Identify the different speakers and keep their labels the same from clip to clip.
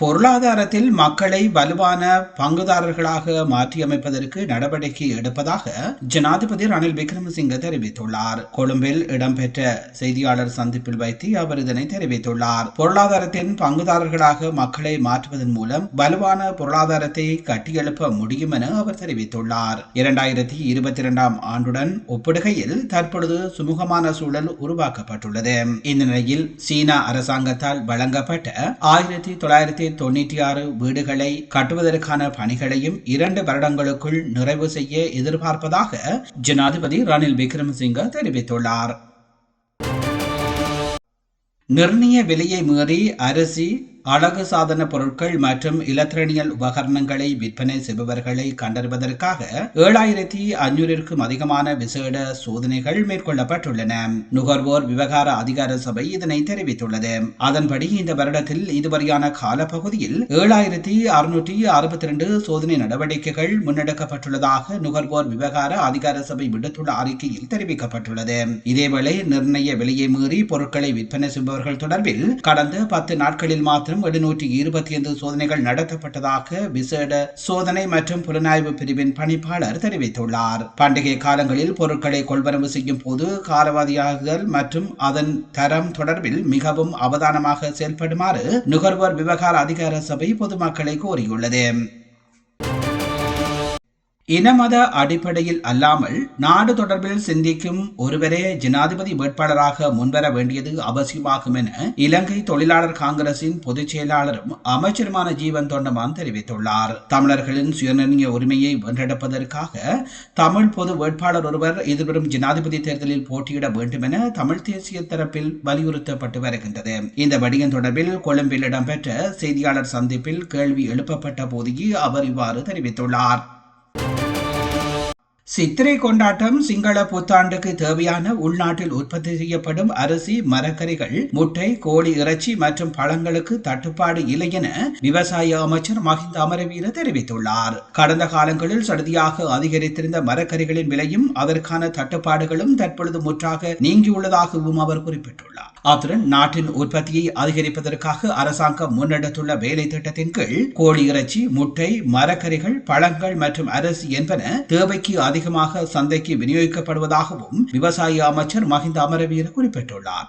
Speaker 1: பொருளாதாரத்தில் மக்களை வலுவான பங்குதாரர்களாக மாற்றியமைப்பதற்கு நடவடிக்கை எடுப்பதாக ஜனாதிபதி ரணில் விக்ரமசிங்க தெரிவித்துள்ளார். கொழும்பில் இடம்பெற்ற செய்தியாளர் சந்திப்பில் வைத்து அவர் இதனை தெரிவித்துள்ளார். பொருளாதாரத்தின் பங்குதாரர்களாக மக்களை மாற்றுவதன் மூலம் வலுவான பொருளாதாரத்தை கட்டியெழுப்ப முடியும் என அவர் தெரிவித்துள்ளார். இரண்டாயிரத்தி இருபத்தி இரண்டாம் ஆண்டுடன் ஒப்பிடுகையில் தற்பொழுது சுமூகமான சூழல் உருவாக்கப்பட்டுள்ளது. இந்த நிலையில் சீனா அரசாங்கத்தால் வழங்கப்பட்ட ஆயிரத்தி தொள்ளாயிரத்தி தொன்னூற்றி ஆறு வீடுகளை கட்டுவதற்கான பணிகளையும் இரண்டு வருடங்களுக்குள் நிறைவு செய்ய எதிர்பார்ப்பதாக ஜனாதிபதி ரணில் விக்ரமசிங்க தெரிவித்துள்ளார். நிர்ணய விலையை மீறி அரிசி அழகு சாதன பொருட்கள் மற்றும் இலத்திரனியல் உபகரணங்களை விற்பனை செய்பவர்களை கண்டறிவதற்காக ஏழாயிரத்தி அஞ்சூறிற்கும் அதிகமான விசேட சோதனைகள் மேற்கொள்ளப்பட்டுள்ளன. நுகர்வோர் விவகார அதிகார சபை இதனை தெரிவித்துள்ளது. அதன்படி இந்த வருடத்தில் இதுவரையான காலப்பகுதியில் ஏழாயிரத்தி அறுநூற்றி அறுபத்தி இரண்டு சோதனை நடவடிக்கைகள் முன்னெடுக்கப்பட்டுள்ளதாக நுகர்வோர் விவகார அதிகார சபை விடுத்துள்ள அறிக்கையில் தெரிவிக்கப்பட்டுள்ளது. இதேவேளை நிர்ணய விலையை மீறி பொருட்களை விற்பனை செய்பவர்கள் தொடர்பில் கடந்த பத்து நாட்களில் மாத்திரம் மாத்திரம் எழுநூற்றி இருபத்தி ஐந்து சோதனைகள் நடத்தப்பட்டதாக விசேட சோதனை மற்றும் புலனாய்வு பிரிவின் பணிப்பாளர் தெரிவித்துள்ளார். பண்டிகை காலங்களில் பொருட்களை கொள்வரவு செய்யும் போது காலவாதியாகுதல் மற்றும் அதன் தரம் தொடர்பில் மிகவும் அவதானமாக செயல்படுமாறு நுகர்வோர் விவகார அதிகார சபை பொதுமக்களை கோரியுள்ளது. இனமத அடிப்படையில் அல்லாமல் நாடு தொடர்பில் சிந்திக்கும் ஒருவரே ஜனாதிபதி வேட்பாளராக முன்வர வேண்டியது அவசியமாகும் என இலங்கை தொழிலாளர் காங்கிரசின் பொதுச் செயலாளரும் அமைச்சருமான ஜீவன் தொண்டமான் தெரிவித்துள்ளார். தமிழர்களின் சுயநிர்ணய உரிமையை வென்றெடுப்பதற்காக தமிழ் பொது வேட்பாளர் ஒருவர் எதிர்வரும் ஜனாதிபதி தேர்தலில் போட்டியிட வேண்டும் என தமிழ் தேசிய தரப்பில் வலியுறுத்தப்பட்டு வருகின்றது. இந்த வடிவம் தொடர்பில் கொழும்பில் இடம்பெற்ற செய்தியாளர் சந்திப்பில் கேள்வி எழுப்பப்பட்ட போது அவர் இவ்வாறு தெரிவித்துள்ளார். சித்திரை கொண்டாட்டம் சிங்கள புத்தாண்டுக்கு தேவையான உள்நாட்டில் உற்பத்தி செய்யப்படும் அரிசி மரக்கறிகள் முட்டை கோழி இறைச்சி மற்றும் பழங்களுக்கு தட்டுப்பாடு இல்லை என விவசாய அமைச்சர் மஹிந்த அமரவீர தெரிவித்துள்ளார். கடந்த காலங்களில் சடுதியாக அதிகரித்திருந்த மரக்கறிகளின் விலையும் அதற்கான தட்டுப்பாடுகளும் தற்பொழுது முற்றாக நீங்கியுள்ளதாகவும் அவர் குறிப்பிட்டுள்ளார். அத்துடன் நாட்டின் உற்பத்தியை அதிகரிப்பதற்காக அரசாங்கம் முன்னெடுத்துள்ள வேலை திட்டத்தின் கீழ் கோழி இறைச்சி முட்டை மரக்கறிகள் பழங்கள் மற்றும் அரிசி என்பன தேவைக்கு அதிகமாக சந்தைக்கு விநியோகிக்கப்படுவதாகவும் விவசாய அமைச்சர் மஹிந்த அமரவீர குறிப்பிட்டுள்ளார்.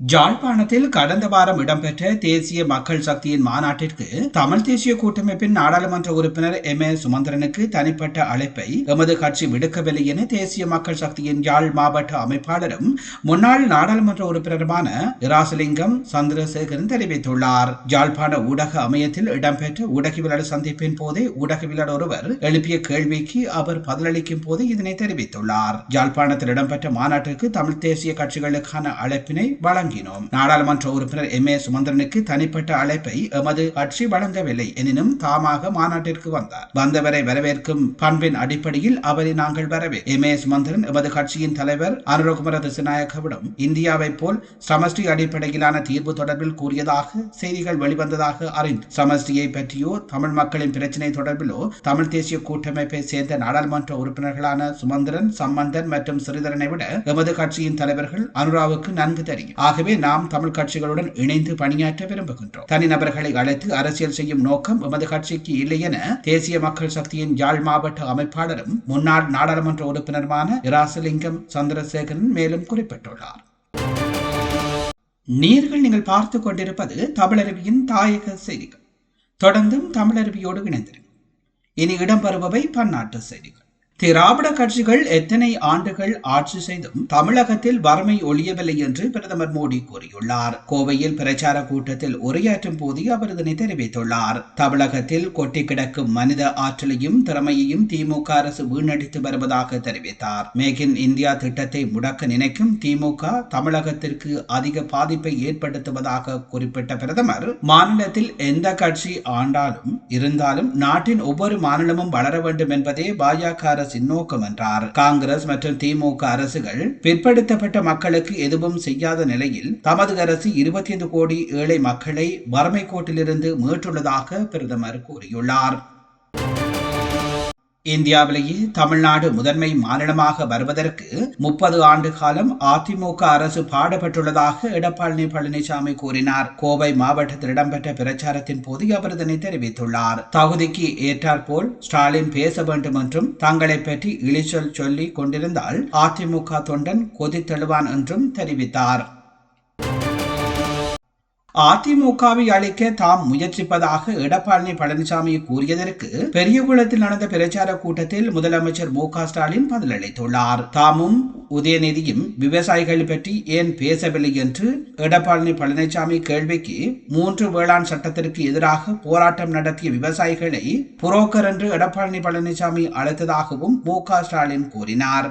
Speaker 1: ஜாழ்ப்பாணத்தில் கடந்த வாரம் இடம்பெற்ற தேசிய மக்கள் சக்தியின் மாநாட்டிற்கு தமிழ் தேசிய கூட்டமைப்பின் நாடாளுமன்ற உறுப்பினர் எம் ஏ சுமந்திரனுக்கு தனிப்பட்ட அழைப்பை எமது கட்சி விடுக்கவில்லை என தேசிய மக்கள் சக்தியின் யாழ் மாவட்ட அமைப்பாளரும் முன்னாள் நாடாளுமன்ற உறுப்பினருமான இராசலிங்கம் சந்திரசேகரன் தெரிவித்துள்ளார். ஜாழ்ப்பாண ஊடக அமையத்தில் இடம்பெற்ற ஊடகவியலாளர் சந்திப்பின் போதே ஊடகவியலாளர் ஒருவர் எழுப்பிய கேள்விக்கு அவர் பதிலளிக்கும் போது இதனை தெரிவித்துள்ளார். ஜாழ்ப்பாணத்தில் இடம்பெற்ற மாநாட்டிற்கு தமிழ் தேசிய கட்சிகளுக்கான அழைப்பினை வழங்க வழங்கினோம் நாடாளுமன்ற உறுப்பினர் எம். ஏ. சுமந்திரனுக்கு தனிப்பட்ட அழைப்பை எமது கட்சி வழங்கவில்லை எனினும் தாமாக மாநாட்டிற்கு வந்தார். வந்தவரை வரவேற்கும் பண்பின் அடிப்படையில் அவரை நாங்கள் வரவே. எம். ஏ. சுமந்திரன் எமது கட்சியின் தலைவர் அனுரகுமர திசுநாயக்கவிடம் இந்தியாவை போல் சமஷ்டி அடிப்படையிலான தீர்வு தொடர்பில் கூறியதாக செய்திகள் வெளிவந்ததாக அறிந்து சமஷ்டியை பற்றியோ தமிழ் மக்களின் பிரச்சினை தொடர்பிலோ தமிழ் தேசிய கூட்டமைப்பை சேர்ந்த நாடாளுமன்ற உறுப்பினர்களான சுமந்திரன் சம்பந்தன் மற்றும் சிறிதரனை விட எமது கட்சியின் தலைவர்கள் அனுராவுக்கு நன்கு தெரியும். ஆகவே நாம் தமிழ் கட்சிகளுடன் இணைந்து பணியாற்ற விரும்புகின்றோம். தனிநபர்களை அழைத்து அரசியல் செய்யும் நோக்கம் எமது கட்சிக்கு இல்லை என தேசிய மக்கள் சக்தியின் யாழ் மாவட்ட அமைப்பாளரும் முன்னாள் நாடாளுமன்ற உறுப்பினருமான இராசலிங்கம் சந்திரசேகரன் மேலும் குறிப்பிட்டுள்ளார். நீர்கள் நீங்கள் பார்த்து கொண்டிருப்பது தமிழருவியின் தாயக செய்திகள். தொடர்ந்தும் தமிழருவியோடு இணைந்திருக்கும் இனி இடம்பெறுபவை பன்னாட்டு செய்திகள். திராவிட கட்சிகள் எத்தனை ஆண்டுகள் ஆட்சி செய்தும் தமிழகத்தில் வறுமை ஒழியவில்லை என்று பிரதமர் மோடி கூறியுள்ளார். கோவையில் பிரச்சார கூட்டத்தில் உரையாற்றும் போது அவர் இதனை தெரிவித்துள்ளார். தமிழகத்தில் கொட்டி கிடக்கும் மனித ஆற்றலையும் திறமையையும் திமுக அரசு வீணடித்து வருவதாக தெரிவித்தார். மேக் இன் இந்தியா திட்டத்தை முடக்க நினைக்கும் திமுக தமிழகத்திற்கு அதிக பாதிப்பை ஏற்படுத்துவதாக குறிப்பிட்ட பிரதமர் மாநிலத்தில் எந்த கட்சி ஆண்டாலும் இருந்தாலும் நாட்டின் ஒவ்வொரு மாநிலமும் வளர வேண்டும் என்பதே பாஜக அரசின் நோக்கம் என்றார். காங்கிரஸ் மற்றும் திமுக அரசுகள் பிற்படுத்தப்பட்ட மக்களுக்கு எதுவும் செய்யாத நிலையில் தமது அரசு இருபத்தி ஐந்து கோடி ஏழை மக்களை வறுமை கோட்டிலிருந்து மீட்டுள்ளதாக பிரதமர் கூறியுள்ளார். இந்தியாவிலேயே தமிழ்நாடு முதன்மை மாநிலமாக வருவதற்கு முப்பது ஆண்டு காலம் அதிமுக அரசு பாடுபட்டுள்ளதாக எடப்பாடி பழனிசாமி கூறினார். கோவை மாவட்டத்தில் இடம்பெற்ற பிரச்சாரத்தின் போது அவர் இதனை தெரிவித்துள்ளார். தகுதிக்கு ஏற்றாற்போல் ஸ்டாலின் பேச வேண்டும் என்றும் தங்களை பற்றி இழிச்சொல் சொல்லி கொண்டிருந்தால் அதிமுக தொண்டன் கொதித்தெழுவான் என்றும் தெரிவித்தார். அதிமுகவை அழிக்க தாம் முயற்சிப்பதாக எடப்பாடி பழனிசாமி கூறியதற்கு பெரியகுளத்தில் நடந்த பிரச்சார கூட்டத்தில் முதலமைச்சர் மு க ஸ்டாலின் பதிலளித்துள்ளார் தாமும் உதயநிதியும் விவசாயிகள் பற்றி ஏன் பேசவில்லை என்று எடப்பாடி பழனிசாமி கேள்விக்கு மூன்று வேளாண் சட்டத்திற்கு எதிராக போராட்டம் நடத்திய விவசாயிகளை புரோக்கர் என்று எடப்பாடி பழனிசாமி அழைத்ததாகவும் மு க ஸ்டாலின் கூறினார்.